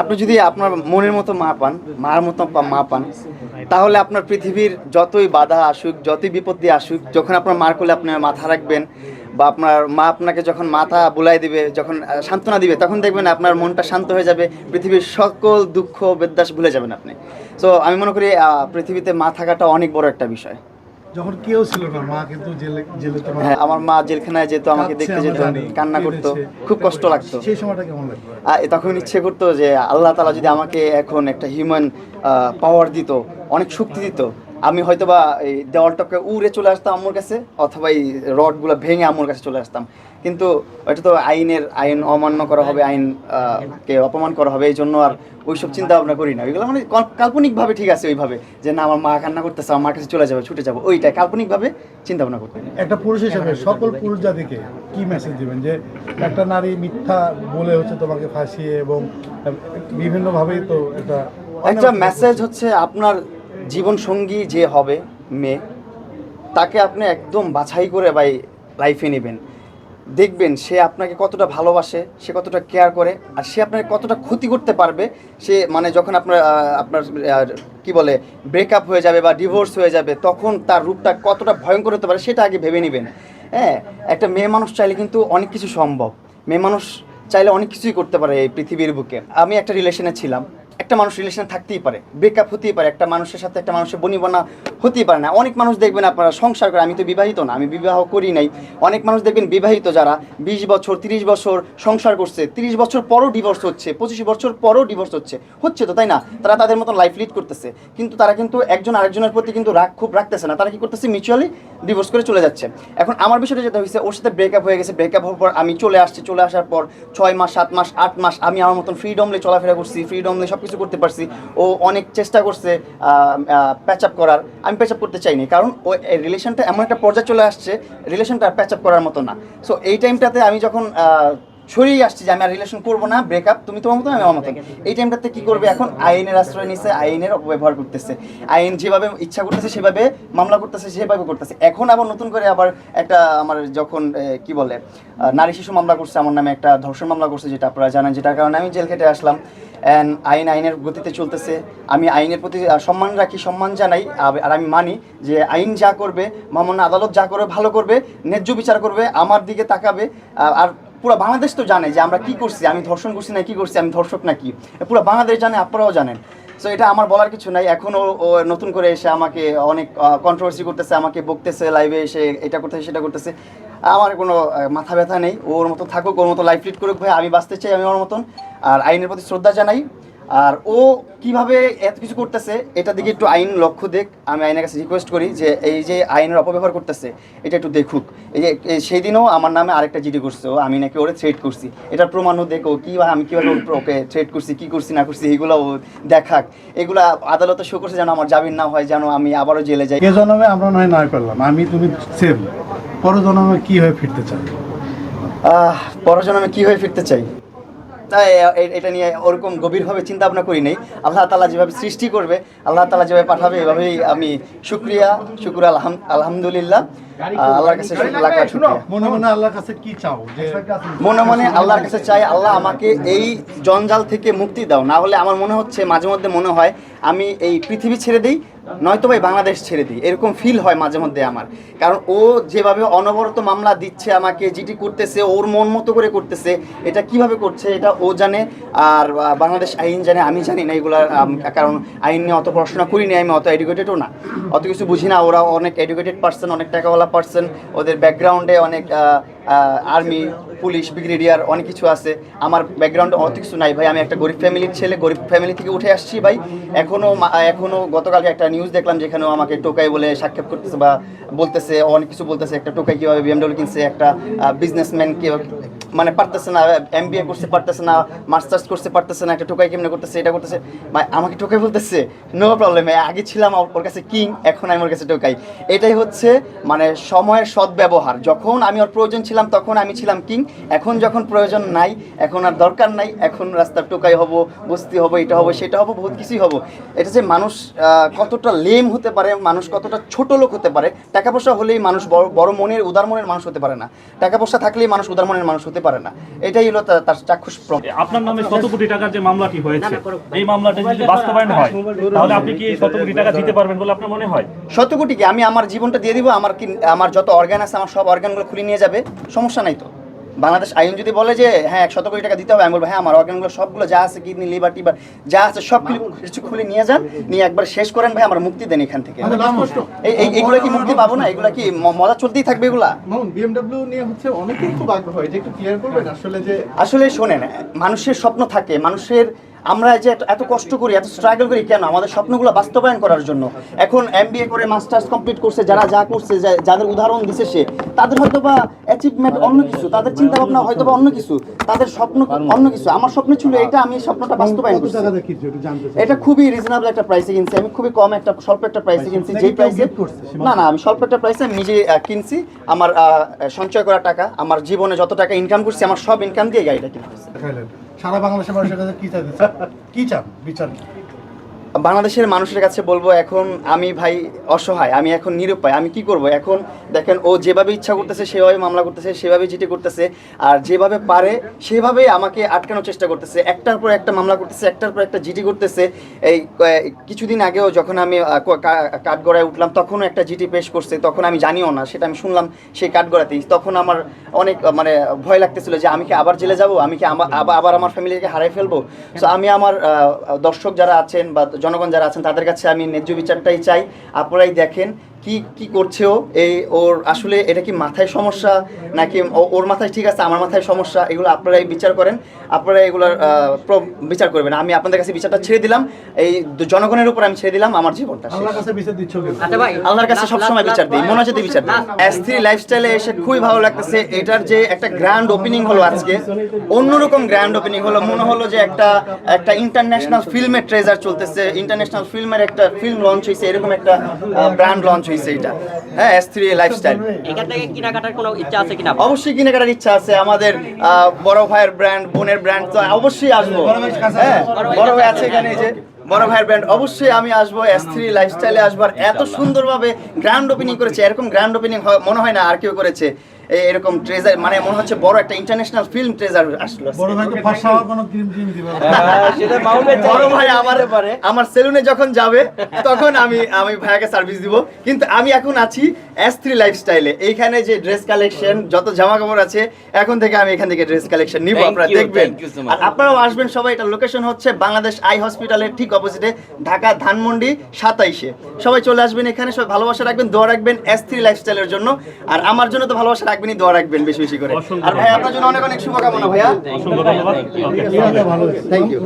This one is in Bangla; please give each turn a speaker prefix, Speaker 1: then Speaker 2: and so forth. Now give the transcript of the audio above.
Speaker 1: আপনি যদি আপনার মনের মতো মা পান, মার মতো মা পান, তাহলে আপনার পৃথিবীর যতই বাধা আসুক, যতই বিপত্তি আসুক, যখন আপনার মার কোলে আপনি মাথা রাখবেন বা আপনার মা আপনাকে যখন মাথা বুলাই দিবে, যখন সান্ত্বনা দিবে, তখন দেখবেন আপনার মনটা শান্ত হয়ে যাবে, পৃথিবীর সকল দুঃখ বেদাস ভুলে যাবেন আপনি। তো আমি মনে করি পৃথিবীতে মা থাকাটা অনেক বড় একটা বিষয়।
Speaker 2: যখন কেউ ছিল না মা কিন্তু জেলে জেলে তোমার
Speaker 1: হ্যাঁ আমার মা জেলখানায় যেত আমাকে দেখতে যেত কান্না করতো খুব কষ্ট লাগতো।
Speaker 2: সেই সময়টা কেমন
Speaker 1: লাগতো তখন ইচ্ছে করতো যে আল্লাহ তালা যদি আমাকে এখন একটা হিউম্যান পাওয়ার দিত অনেক শক্তি দিত আমি হয়তো বা এই দেওয়ালটাকে উড়ে চলে আসতাম আম্মুর কাছে অথবা এই রডগুলো ভেঙে আম্মুর কাছে চলে আসতাম। কিন্তু এটা তো আইনের আইন অমান্য করা হবে আইন কে অপমান করা হবে এই জন্য আর ওইসব চিন্তা ভাবনা করি না। ওইগুলো মানে কাল্পনিকভাবে ঠিক আছে ওইভাবে যে না আমার মা কান্না করতেছে আমার কাছে চলে যাবে ছুটে যাব ওইটাই কাল্পনিকভাবে চিন্তা ভাবনা করতে
Speaker 2: একটা পুরুষ হিসাবে সকল পুরুষ জাতিকে কি মেসেজ দিবেন? যে একটা নারী মিথ্যা বলে হচ্ছে তোমাকে ফাঁসিয়ে এবং বিভিন্নভাবেই তো এটা
Speaker 1: একটা মেসেজ হচ্ছে আপনার জীবন সঙ্গী যে হবে মেয়ে, তাকে আপনি একদম বাছাই করে বাই লাইফে নেবেন। দেখবেন সে আপনাকে কতটা ভালোবাসে, সে কতটা কেয়ার করে, আর সে আপনাকে কতটা ক্ষতি করতে পারবে, সে মানে যখন আপনার আপনার কি বলে ব্রেকআপ হয়ে যাবে বা ডিভোর্স হয়ে যাবে, তখন তার রূপটা কতটা ভয়ঙ্কর হতে পারে সেটা আগে ভেবে নেবেন। হ্যাঁ একটা মেয়ে মানুষ চাইলে কিন্তু অনেক কিছু সম্ভব। মেয়ে মানুষ চাইলে অনেক কিছুই করতে পারে এই পৃথিবীর বুকে। আমি একটা রিলেশনে ছিলাম। একটা মানুষ রিলেশনে থাকতেই পারে ব্রেকআপ হতেই পারে, একটা মানুষের সাথে একটা মানুষের বনিবনা হতেই পারে না। অনেক মানুষ দেখবেন আপনারা সংসার করে, আমি তো বিবাহিত না, আমি বিবাহ করি নাই। অনেক মানুষ দেখবেন বিবাহিত যারা বিশ বছর, তিরিশ বছর সংসার করছে, তিরিশ বছর পরও ডিভোর্স হচ্ছে, পঁচিশ বছর পরও ডিভোর্স হচ্ছে। হচ্ছে তো, তাই না? তারা তাদের মতন লাইফ লিড করতেছে। কিন্তু তারা কিন্তু একজন আরেকজনের প্রতি কিন্তু রাগ খুব রাখতেছে না। তারা কি করতেছে? মিউচুয়ালি ডিভোর্স করে চলে যাচ্ছে। এখন আমার বিষয়টা যেটা হয়েছে, ওর সাথে ব্রেকআপ হয়ে গেছে। ব্রেকআপ হওয়ার পর আমি চলে আসছি, চলে আসার পর ছয় মাস, সাত মাস, আট মাস আমি আমার মতন ফ্রিডমলি চলাফেরা করছি ফ্রিডমলি সব কিছু করতে পারছি। ও অনেক চেষ্টা করছে প্যাচ আপ করার। আমি প্যাচ আপ করতে চাইনি, কারণ ও রিলেশনটা এমন একটা পর্যায়ে চলে আসছে রিলেশনটা প্যাচ আপ করার মতো না। সো এই টাইমটাতে আমি যখন সরিয়ে আসছি যে আমি আর রিলেশন করব না ব্রেকআপ তুমি তোমার মতো আমি আমার মতো এই টাইমটাতে কি করবে? এখন আইনের আশ্রয় নিচ্ছে আইনের অপব্যবহার করতেছে। আইন যেভাবে ইচ্ছা করতেছে, সেভাবে মামলা করতেছে, সেভাবে করতেছে। এখন আবার নতুন করে আবার একটা আমার যখন কি বলে নারী শিশু মামলা করছে, আমার নামে একটা ধর্ষণ মামলা করছে, যেটা আপনারা জানেন, যেটার কারণে আমি জেল খেটে আসলাম। অ্যান্ড আইন আইনের গতিতে চলতেছে। আমি আইনের প্রতি সম্মান রাখি, সম্মান জানাই, আর আমি মানি যে আইন যা করবে, মামনা আদালত যা করবে, ভালো করবে, ন্যায্য বিচার করবে, আমার দিকে তাকাবে আর পুরো বাংলাদেশ তো জানে যে আমরা কি করছি, আমি ধর্ষণ করছি না, কি করছি, আমি ধর্ষক না কি পুরো বাংলাদেশ জানে, আপনারাও জানেন। সো এটা আমার বলার কিছু নাই। এখনও ও নতুন করে এসে আমাকে অনেক কন্ট্রোভার্সি করতেছে, আমাকে বকতেছে লাইভে এসে এটা করতেছে, সেটা করতেছে। আমার কোনো মাথা ব্যথা নেই। ওর মতো থাকুক, ওর মতো লাইফ লিড করুক ভাই, আমি বাঁচতে চাই আমি ওর মতন। আর আইনের প্রতি শ্রদ্ধা জানাই। আর ও কীভাবে এত কিছু করতেছে এটা দিকে একটু আইন লক্ষ্য দেখ। আমি আইনের কাছে রিকোয়েস্ট করি যে এই যে আইনের অপব্যবহার করতেছে এটা একটু দেখুক। এই যে সেই দিনও আমার নামে আরেকটা জিডি করছে ও আমি নাকি ওরে থ্রেট করছি। এটার প্রমাণও দেখো ও কী আমি কীভাবে ওকে থ্রেট করছি কী করছি না করছি এগুলো ও দেখাক। এগুলো আদালতে শো করছে যেন আমার জামিন না হয় যেন আমি আবারও জেলে যাই।
Speaker 2: এ জন্মে আমরা নয় নয় করলাম। আমি তুমি সেম পর জন্মে কি হয়ে ফিরতে চাই?
Speaker 1: আহ পরজন আমি কী হয়ে ফিরতে চাই? তাই এটা নিয়ে ওরকম গভীরভাবে চিন্তা ভাবনা করি নেই। আল্লাহ তালা যেভাবে সৃষ্টি করবে আল্লাহ তালা যেভাবে পাঠাবে এভাবেই আমি শুক্রিয়া শুক্র আলহাম আলহামদুলিল্লাহ। আল্লাহর কাছে লাখ লাখ
Speaker 2: মনে মনে আল্লাহর কাছে কি চাও?
Speaker 1: মনে মনে আল্লাহর কাছে চাই আল্লাহ আমাকে এই জঞ্জাল থেকে মুক্তি দাও। না হলে আমার মনে হচ্ছে মাঝে মধ্যে মনে হয় আমি এই পৃথিবী ছেড়ে দিই নয়তো ভাই বাংলাদেশ ছেড়ে দিই। এরকম ফিল হয় মাঝে মধ্যে আমার। কারণ ও যেভাবে অনবরত মামলা দিচ্ছে আমাকে, যেটি করতেছে, ওর মন মতো করে করতেছে, এটা কীভাবে করছে, এটা ও জানে, আর বাংলাদেশ আইন জানে, আমি জানি না এগুলার কারণ আইন নিয়ে অত পড়াশোনা করিনি আমি অত এডুকেটেডও না। অত কিছু বুঝি না, ওরা অনেক এডুকেটেড পার্সন অনেক টাকাওয়ালা পার্সন ওদের ব্যাকগ্রাউন্ডে অনেক আর্মি, পুলিশ, ব্রিগেডিয়ার অনেক কিছু আছে। আমার ব্যাকগ্রাউন্ড অত কিছু নাই ভাই। আমি একটা গরিব ফ্যামিলির ছেলে, গরিব ফ্যামিলি থেকে উঠে আসছি ভাই। এখনও এখনও গতকালকে একটা নিউজ দেখলাম যেখানেও আমাকে টোকাই বলে সাক্ষাৎ করতেছে বা বলতেছে, অনেক কিছু বলতেছে। একটা টোকাই কীভাবে বিএমডব্লিউ কিনছে, একটা বিজনেসম্যান কীভাবে মানে পারতেছে না এম বি এ করতে পারতেছে না মাস্টার্স করতে পারতেছে না একটা টোকাই কেমনে করতেছে এটা করতেছে। ভাই, আমাকে টোকাই বলতেছে নো প্রবলেম আগে ছিলাম ওর- কাছে কিং এখন আমি ওর কাছে টোকাই এটাই হচ্ছে মানে সময়ের সদ্ব্যবহার। যখন আমি ওর প্রয়োজন ছিলাম তখন আমি ছিলাম কিং এখন যখন প্রয়োজন নাই এখন আর দরকার নাই এখন রাস্তার টোকাই হব বস্তি হব এটা হব সেটা হব বহুত কিছুই হব। এটা যে মানুষ কতটা লেম হতে পারে মানুষ কতটা ছোট লোক হতে পারে টাকা পয়সা হলেই মানুষ বড় বড় মনের উদার মনের মানুষ হতে পারে না। টাকা পয়সা থাকলেই মানুষ উদার মনের মানুষ হতে হতে পারে না। এটাই হলো তার- চাক্ষুষ
Speaker 3: আপনার নামে শত কোটি টাকার যে মামলাটি হয়েছে এই মামলাটা যদি বাস্তবায়ন হয় তাহলে আপনি কি শত কোটি টাকা দিতে পারবেন বলে আপনার মনে হয়?
Speaker 1: শত কোটি কি? আমি আমার জীবনটা দিয়ে দিব আমার কি আমার যত অর্গান আছে আমার সব অর্গানগুলো খুলে নিয়ে যাবে? সমস্যা নাই তো। বাংলাদেশ আইন যদি বলে যে হ্যাঁ এক শত কোটি টাকা দিতে হবে আমি বলব হ্যাঁ আমার অর্গানগুলো সবগুলো যা আছে কিডনি লিভার টিভার যা আছে সব কিছু- খুলে নিয়ে যান নিয়ে একবার শেষ করেন ভাই আমার মুক্তি দেন এখান থেকে।
Speaker 2: আচ্ছা,
Speaker 1: এইগুলো কি মুক্তি পাবো না? এগুলো কি মজা চলতেই থাকবে এগুলা?
Speaker 4: বিএমডব্লিউ নিয়ে হচ্ছে অনেকেই খুব আগ্রহ যে একটু ক্লিয়ার করবেন আসলে যে
Speaker 1: আসলে শোনেন মানুষের স্বপ্ন থাকে মানুষের আমরা যে এত- কষ্ট করি এত স্ট্রাগল করি কেন? আমাদের স্বপ্নগুলো বাস্তবায়ন করার জন্য। এখন এমবিএ করে মাস্টার্স কমপ্লিট করছে যারা যা করছে যাদের উদাহরণ দিছে সে তাদের হয়তো বা অ্যাচিভমেন্ট অন্য কিছু তাদের চিন্তা ভাবনা হয়তো বা অন্য কিছু তাদের স্বপ্ন অন্য কিছু। আমার স্বপ্ন ছিল এটা আমি স্বপ্নটা বাস্তবায়ন করছি। এটা খুবই রিজনেবল একটা প্রাইসে কিনছি। আমি খুবই কম একটা স্বল্প একটা প্রাইসে কিনছি যেই প্রাইসে না না আমি স্বল্প একটা প্রাইসে আমি নিজে কিনছি। আমার সঞ্চয় করা টাকা আমার জীবনে যত টাকা ইনকাম করছি আমার সব ইনকাম দিয়ে গাড়িটা কিনতেছি
Speaker 2: সারা বাংলাদেশের মানুষের কাছে কি চাইতে কি চান বিচার?
Speaker 1: বাংলাদেশের মানুষের কাছে বলব, এখন আমি ভাই অসহায়, আমি এখন নিরুপায়, আমি কি করব? এখন দেখেন, ও যেভাবে ইচ্ছা করতেছে, সেভাবে মামলা করতেছে, সেভাবে জিটি করতেছে, আর যেভাবে পারে সেভাবে আমাকে আটকানোর চেষ্টা করতেছে। একটার পর একটা মামলা করতেছে, একটার পর একটা জিটি করতেছে। এই কিছুদিন আগেও যখন আমি কাঠগড়ায় উঠলাম, তখনও একটা জিটি পেশ করছে, তখন আমি জানিও না, সেটা আমি শুনলাম সেই কাঠগড়াতেই। তখন আমার অনেক মানে ভয় লাগতেছিল যে আমি কি আবার জেলে যাব? আমি কি আবার আমার ফ্যামিলিকে হারাই ফেলব? সো আমি আমার দর্শক যারা আছেন বা জনগণ যারা আছেন তাদের কাছে আমি ন্যায্য বিচারটাই চাই। আপনারাই দেখেন কি কি করছে ও? এই ওর আসলে এটা কি মাথায় সমস্যা নাকি ও- ওর মাথায় ঠিক আছে আমার মাথায় সমস্যা? এগুলো আপনারাই বিচার করেন। আপনারা এগুলোর আহ, প্র- বিচার করবেন। আমি আপনাদের কাছে বিচারটা ছেড়ে দিলাম। এই জনগণের উপর আমি ছেড়ে দিলাম আমার জীবনটা।
Speaker 2: আল্লাহর কাছে বিচার দিচ্ছ কেন?
Speaker 5: আচ্ছা ভাই
Speaker 1: আল্লাহর কাছে সবসময় বিচার দিই। মনে হচ্ছে বিচার দিই। এস থ্রি লাইফস্টাইলে এসে খুবই ভালো লাগতেছে। এটার যে একটা গ্র্যান্ড ওপেনিং হলো আজকে অন্যরকম গ্র্যান্ড ওপেনিং হলো। মনে হলো যে একটা একটা ইন্টারন্যাশনাল ফিল্মের ট্রেজার চলতেছে। ইন্টারন্যাশনাল ফিল্মের একটা ফিল্ম লঞ্চ হয়েছে এরকম একটা ব্র্যান্ড লঞ্চ হয়েছে এটা। হ্যাঁ এস থ্রি লাইফস্টাইল
Speaker 5: এখান থেকে কেনাকাটার কোনো ইচ্ছা আছে কিনা?
Speaker 1: অবশ্যই কেনাকাটার ইচ্ছা আছে। আমাদের আহ, বড় ভাইয়ের ব্র্যান্ড বোনের ব্র্যান্ড তো অবশ্যই আসব। হ্যাঁ বড় ভাই আছে এখানে যে। বড় ভাইয়ের ব্র্যান্ড অবশ্যই আমি আসব এস থ্রি লাইফস্টাইলে আসব আর এত সুন্দরভাবে গ্র্যান্ড ওপেনিং করেছে। এরকম গ্র্যান্ড ওপেনিং মনে হয় না আর কেউ করেছে। এরকম ট্রেজার মানে মনে হচ্ছে বড় একটা ইন্টারন্যাশনাল ফিল্ম ট্রেজার আসলো
Speaker 2: বড় ভাইকে ফর্সা কোনো ক্রিম ক্রিম দিবে
Speaker 1: বড় ভাই আমার আমার সেলুনে যখন যাবে তখন আমি আমি ভাইয়াকে সার্ভিস দিব। কিন্তু আমি এখন আছি এস থ্রি লাইফস্টাইলে এইখানে যে ড্রেস কালেকশন যত জামা কাপড় আছে এখন থেকে আমি এখান থেকে ড্রেস কালেকশন নিব আপনারা দেখবেন. আর আপনারাও আসবেন সবাই এটা লোকেশন হচ্ছে বাংলাদেশ আই হসপিটালের ঠিক অপোজিটে ঢাকা ধানমন্ডি সাতাইশে। সবাই চলে আসবেন এখানে সবাই ভালোবাসা রাখবেন দোয়া রাখবেন এস থ্রি লাইফস্টাইলের জন্য। আর আমার জন্য তো ভালোবাসা রাখবেনই দোয়া রাখবেন বেশি বেশি করে। আর ভাই আপনার জন্য অনেক অনেক শুভকামনা ভাইয়া। Thank you